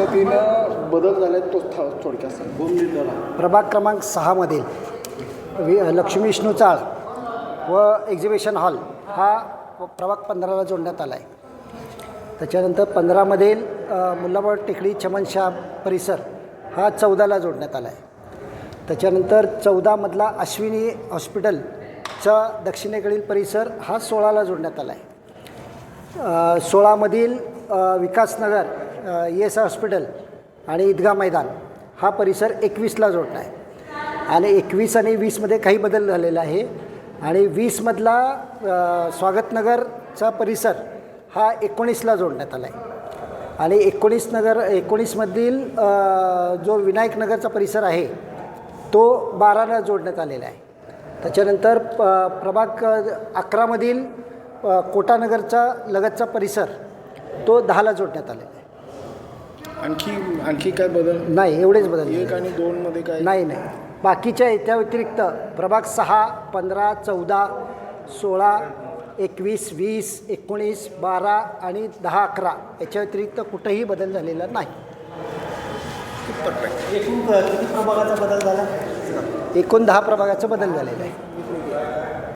पद्धतीनं बदल झाले तो थ- थोडक्यात सांग. प्रभाग क्रमांक सहामधील वि लक्ष्मी विष्णू चाळ व एक्झिबिशन हॉल हा प्रभाग पंधराला जोडण्यात आला आहे त्याच्यानंतर पंधरामधील अ, मुल्लाबाद टेकडी चमनशाह परिसर हा चौदाला जोडण्यात आला आहे त्याच्यानंतर चौदामधला अश्विनी हॉस्पिटलचा दक्षिणेकडील परिसर हा सोळाला जोडण्यात आला आहे सोळामधील विकासनगर एस आय हॉस्पिटल आणि ईदगा मैदान हा परिसर एकवीसला जोडला आहे. आणि एकवीस आणि वीसमध्ये काही बदल झालेला आहे. आणि वीसमधला स्वागतनगरचा परिसर हा एकोणीसला जोडण्यात आला आहे. आणि एकोणीस नगर एकोणीसमधील जो विनायक नगरचा परिसर आहे तो बाराला जोडण्यात आलेला आहे. त्याच्यानंतर प प्रभाग अकरामधील कोटानगरचा लगतचा परिसर तो दहाला जोडण्यात आलेला आहे. आणखी आणखी काय बदल? नाही एवढेच बदल एक आणि दोन मध्ये काय? नाही नाही. बाकीच्या त्या व्यतिरिक्त प्रभाग सहा पंधरा चौदा सोळा एकवीस वीस एकोणीस बारा आणि दहा अकरा याच्या व्यतिरिक्त कुठंही बदल झालेला नाही. एकूण किती प्रभागाचा बदल झाला? एकूण दहा प्रभागाचा बदल झालेला आहे.